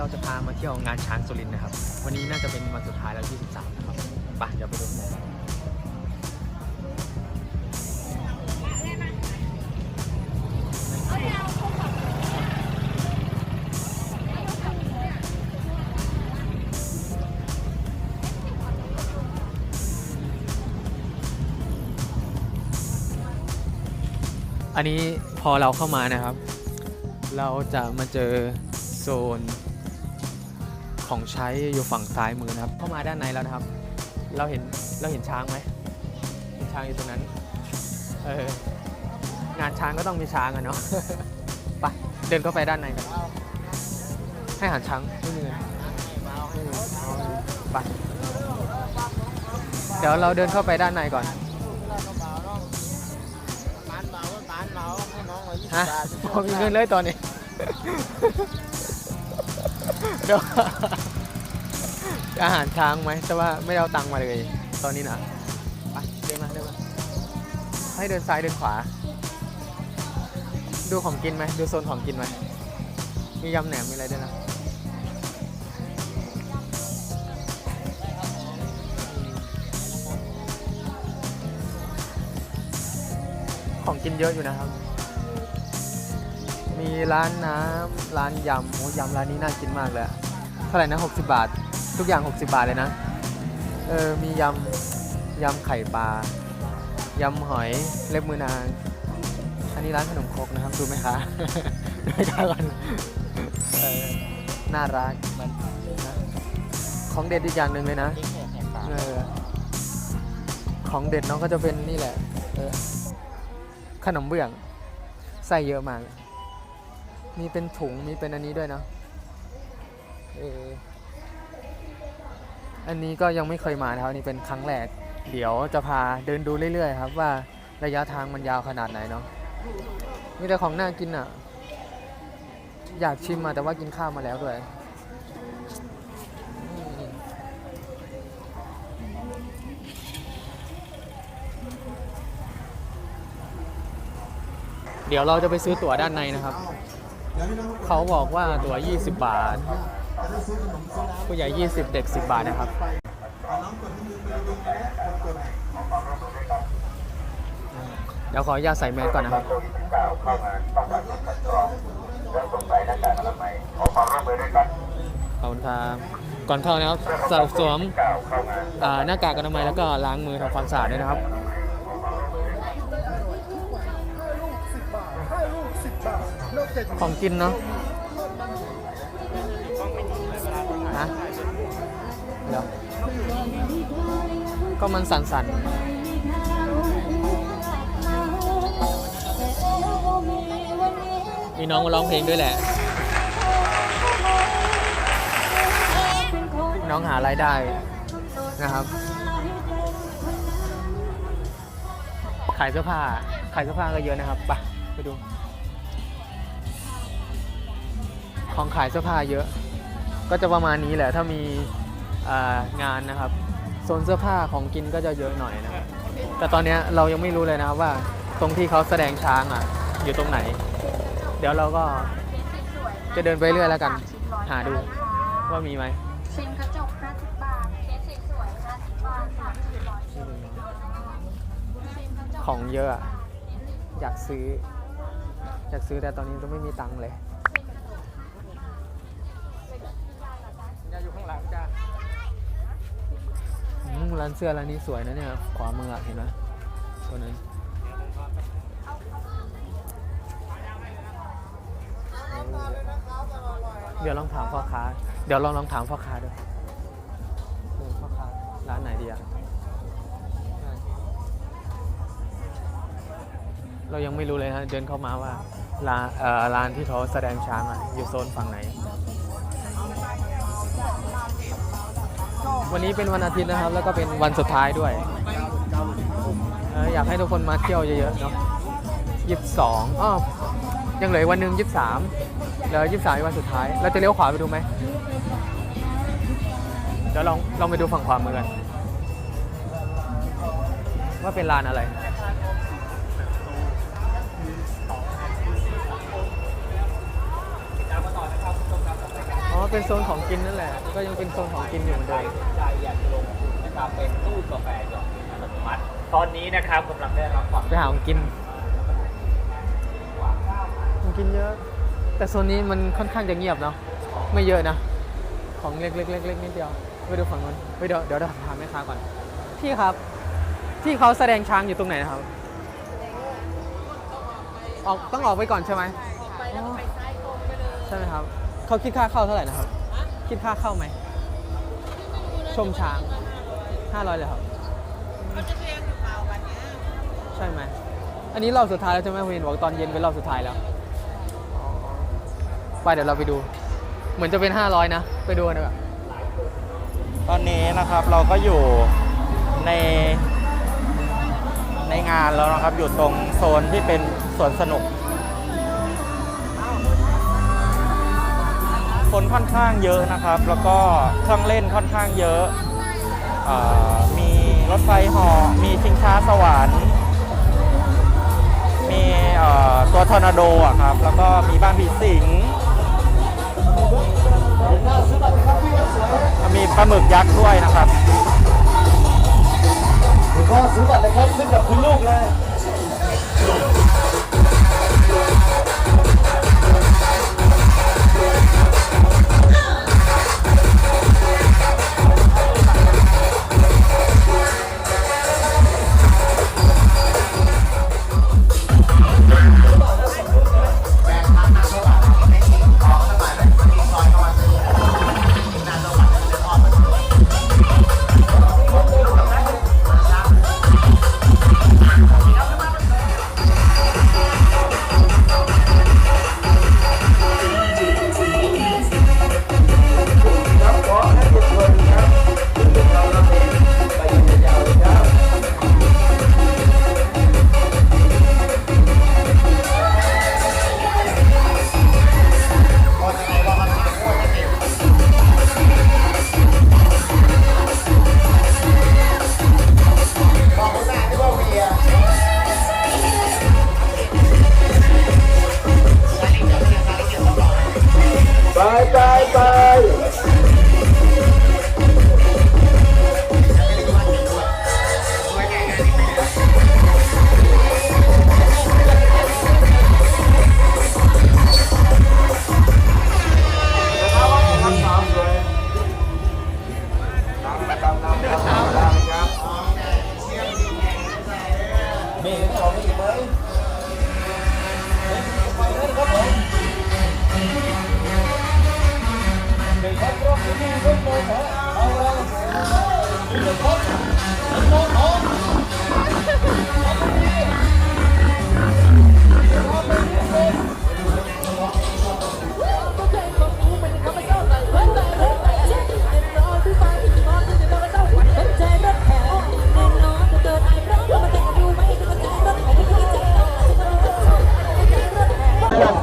เราจะพามาเที่ยวงานช้างสุรินทร์นะครับ วันนี้น่าจะเป็นวันสุดท้ายแล้ว 23 นะครับไปเดี๋ยวไปดูกันอันนี้พอเราเข้ามานะครับ เราจะมาเจอโซน ของใช้อยู่ฝั่งซ้ายมือนะครับ เข้ามาด้านในแล้วนะครับ เราเห็นเราเห็นช้างไหมเห็นช้างอยู่ตรงนั้นเอองานช้างก็ต้องมีช้างอะเนาะไปเดินเข้าไปด้านในกันให้อาหารช้างไม่มีเงินไม่มีไปเดี๋ยวเราเดินเข้าไปด้านในก่อนฮะพอมีเงินเลยตอนนี้ เดี๋ยวอาหารช้างไหมแต่ว่าไม่ได้เอาตังค์มาเลย ตอนนี้นะไปเดินมาเดินมาให้เดินซ้ายเดินขวา ดูของกินไหมดูโซนของกินไหมมียำแหนมมีอะไรด้วยนะของกินเยอะอยู่นะครับ มีร้านน้ำร้านยำโอ้ยำร้านนี้น่ากินมากเลยเท่าไหร่นะ60 บาท ทุกอย่าง 60 บาทเลยนะ เออ มียำยำไข่ปลายำหอยเล็บมือนาง อันนี้ร้านขนมครกนะครับดูไหมคะดูไมคะก่อนน่ารักมันของเด็ดอีกอย่างหนึ่งเลยนะเออของเด็ดน้องก็จะเป็นนี่แหละออขนมเบื้องใส่เยอะมาก มีเป็นถุงมีเป็นอันนี้ด้วยเนะเอออันนี้ก็ยังไม่เคยมานะครับนี่เป็นครั้งแรก เดี๋ยวจะพาเดินดูเรื่อยๆครับว่าระยะทางมันยาวขนาดไหนเนาะมีแต่ของน่ากินอะ อยากชิมมาแต่ว่ากินข้าวมาแล้วด้วยเดี๋ยวเราจะไปซื้อตั๋วด้านในนะครับ เขาบอกว่าตัว 20 บาท ผู้ใหญ่ 20 เด็ก 10 บาทนะครับเดี๋ยวขออนุญาตใส่แมสก่อนนะครับขอบคุณครับก่อนเข้านะครับสวมหน้ากากอนามัยแล้วก็ล้างมือทำความสะอาดด้วยนะครับ ของกินเนาะฮะเดี๋ยวก็มันสั่นๆมีน้องมาร้องเพลงด้วยแหละ น้องหารายได้นะครับ ขายเสื้อผ้า ขายเสื้อผ้าก็เยอะนะครับ ไปไปดู ของขายเสื้อผ้าเยอะ ก็จะประมาณนี้แหละถ้ามีงานนะครับโซนเสื้อผ้าของกินก็จะเยอะหน่อยนะครับแต่ตอนนี้เรายังไม่รู้เลยนะครับว่าตรงที่เขาแสดงช้างอะ อยู่ตรงไหน เดี๋ยวเราก็จะเดินไปเรื่อยแล้วกัน หาดูว่ามีไหมชิมกระจก50บาทเคสสวย50บาทของเยอะอยากซื้อ อยากซื้อแต่ตอนนี้ก็ไม่มีตังค์เลยข้างหลังจ้า ร้านเสื้อร้านนี้สวยนะเนี่ย ขวามืออะเห็นไหมตัวนั้นเดี๋ยวลองถามพ่อค้า เดี๋ยวลองลองถามพ่อค้าด้วยพ่อค้าร้านไหนดีอะเรายังไม่รู้เลยนะเดินเข้ามาว่าร้านเอ่อร้านที่เขาแสดงช้างอะอยู่โซนฝั่งไหน วันนี้เป็นวันอาทิตย์นะครับ แล้วก็เป็นวันสุดท้ายด้วยอยากให้ทุกคนมาเที่ยวเยอะๆเนาะยี่สิบสองอ้อยังเหลืออกวันหนึ่งยี่สิบสามเหลือยี่สิบสามวันสุดท้าย เราจะเลี้ยวขวาไปดูไหมเดี๋ยวลองลองไปดูฝั่งขวามือกันว่าเป็นลานอะไร เป็นโซนของกินนั่นแหละ ก็ยังเป็นโซนของกินอยู่เหมือนเดิมใจอยากจะลงทุนนะครับเป็นตู้กาแฟหยอดเหรียญอัตโนมัติตอนนี้นะครับกำลังได้รับความไปหาของกินของกินเยอะ แต่โซนนี้มันค่อนข้างจะเงียบเนาะ ไม่เยอะนะ ของเล็กๆเล็กๆนิดเดียว ไปดูฝั่งนู้นไปเดี๋ยวเดี๋ยวเราถามแม่ค้าก่อน พี่ครับ ที่เขาแสดงช้างอยู่ตรงไหนนะครับ ออกต้องออกไปก่อนใช่ไหมไปแล้วไปซ้ายตรงไปเลย ใช่ไหมครับ เขาคิดค่าเข้าเท่าไหร่นะครับ คิดค่าเข้าไหม ชมช้างห้าร้อยเลยครับเขาจะเรียนอยู่เปล่าวันเนี้ยใช่ไหม อันนี้รอบสุดท้ายแล้วใช่ไหมคุณเห็นบอกตอนเย็นเป็นรอบสุดท้ายแล้วอ๋อไปเดี๋ยวเราไปดู เหมือนจะเป็น 500 นะ ไปดูกันดีกว่าตอนนี้นะครับเราก็อยู่ในในงานแล้วนะครับอยู่ตรงโซนที่เป็นสวนสนุก คนค่อนข้างเยอะนะครับ แล้วก็เครื่องเล่นค่อนข้างเยอะอมีรถไฟหอมีชิงช้าสวรรค์มีตัวทอร์นาโดอะครับ แล้วก็มีบ้านผีสิงมีปลาหมึกยักษ์ด้วยนะครับคุณพ่อซื้อบัตรเลยครับขึ้นกับคุณลูกเลย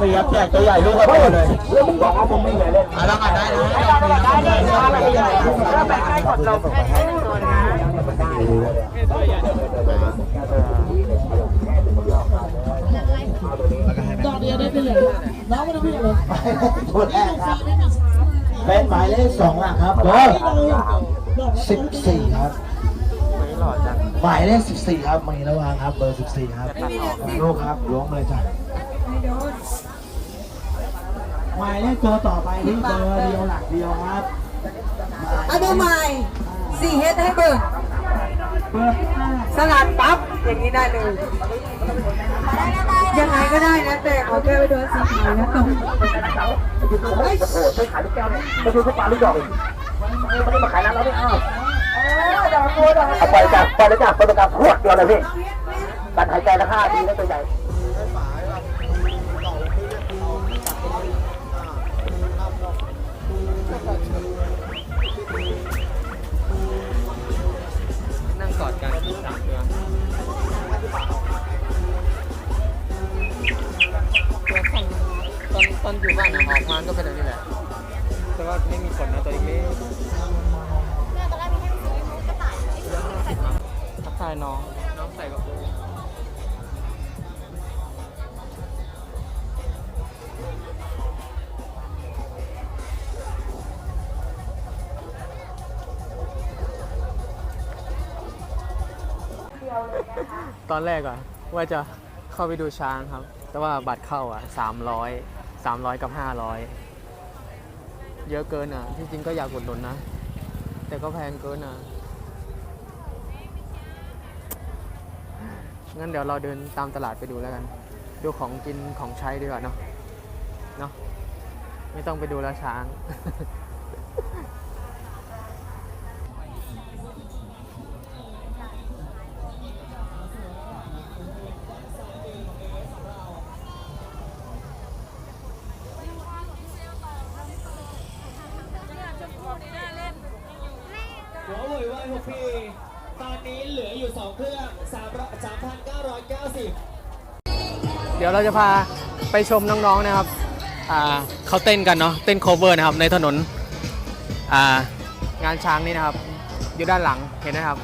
เสียบแจกตัวใหญ่ลูกกระโดดเลยเรื่องมึงบอกว่ามึงไม่ใหญ่ เล่นอะแล้วกันได้นะได้ได้ได้ใหญ่ถ้าไปใกล้กดลงให้ให้หนึ่งตัวนะดอกเดียวได้ไปเลยน้องไม่ต้องพี่เลยตัวแรกครับเป็นหมายเลขสองหลักครับเบอร์สิบสี่ครับไม่หมายเลขสิบสี่ครับมีระวางครับ เบอร์สิบสี่ครับลูกครับล้วงเลยจ้ะ หมายเลขตัวต่อไปที่เบอร์เดียวหลักเดียวครับเอาดูใหม่สี่เฮดให้เบิร์เบอร์ห้าสลัดปั๊บอย่างนี้ได้เลย ยังไงก็ได้นะแต่เอาแค่ไปโดนสีขาวนะตรงโอ้โหช่วยขายลูกแก้วเนี่ยมาดูทุกปลาลูกดอกอีกไม่ได้มาขายร้านเราไม่เอาเอาปล่อยจากปล่อยเลยจากปล่อยจากขวดเดียวเลยพี่การหายใจราคาดีนะตัวใหญ่ อนแรกอะว่าจะเข้าไปดูช้างครับ แต่ว่าบัตรเข้าอะสามร้อยสามร้อยกับห้าร้อยเยอะเกินอะที่จริงก็อยากกดหนุนนะ แต่ก็แพงเกินอะงั้นเดี๋ยวเราเดินตามตลาดไปดูแล้วกัน ดูของกินของใช้ดีกว่าเนาะ เนาะ ไม่ต้องไปดูแล้วช้าง เว่ยเว่ยหกพีตอนนี้เหลืออยู่สองเครื่องสามสามพันเก้าร้อยเก้าสิบเดี๋ยวเราจะพาไปชมน้องๆนะครับอ่าเขาเต้นกันเนาะเต้น cover นะครับในถนนอ่างานช้างนี่นะครับ อยู่ด้านหลังเห็นไหมครับ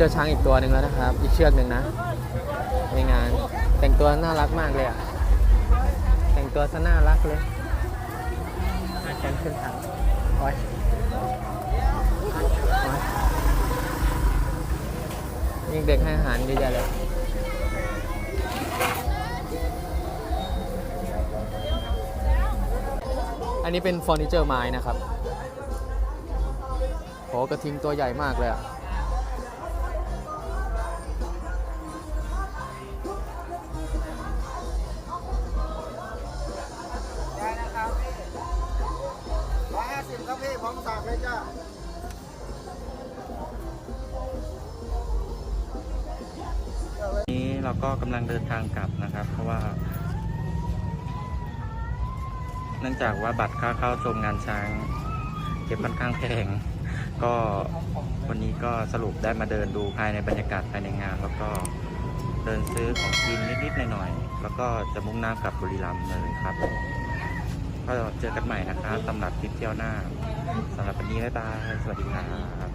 เจอช้างอีกตัวหนึ่งแล้วนะครับ อีกเชือกหนึ่งนะ ในงาน แต่งตัวน่ารักมากเลยอะ แต่งตัวซะน่ารักเลยอาจารย์ขึ้นทางโอ้ยโอ๊ยมีเด็กให้อาหารเยอะแยะเลยอันนี้เป็นเฟอร์นิเจอร์ไม้นะครับโหกระทิงตัวใหญ่มากเลยอะ นี้เราก็กำลังเดินทางกลับนะครับ เพราะว่า เนื่องจากว่าบัตรค่าเข้าชมงานช้างเก็บค่อนข้างแพงก็วันนี้ก็สรุปได้มาเดินดูภายในบรรยากาศภายในงาน แล้วก็เดินซื้อของกินนิดๆหน่อยๆแล้วก็จะมุ่งหน้ากลับบุรีรัมย์เลยครับ ก็เจอกันใหม่นะครับสำหรับทริปเที่ยวหน้า สำหรับวันนี้บ๊ายบาย สวัสดีครับ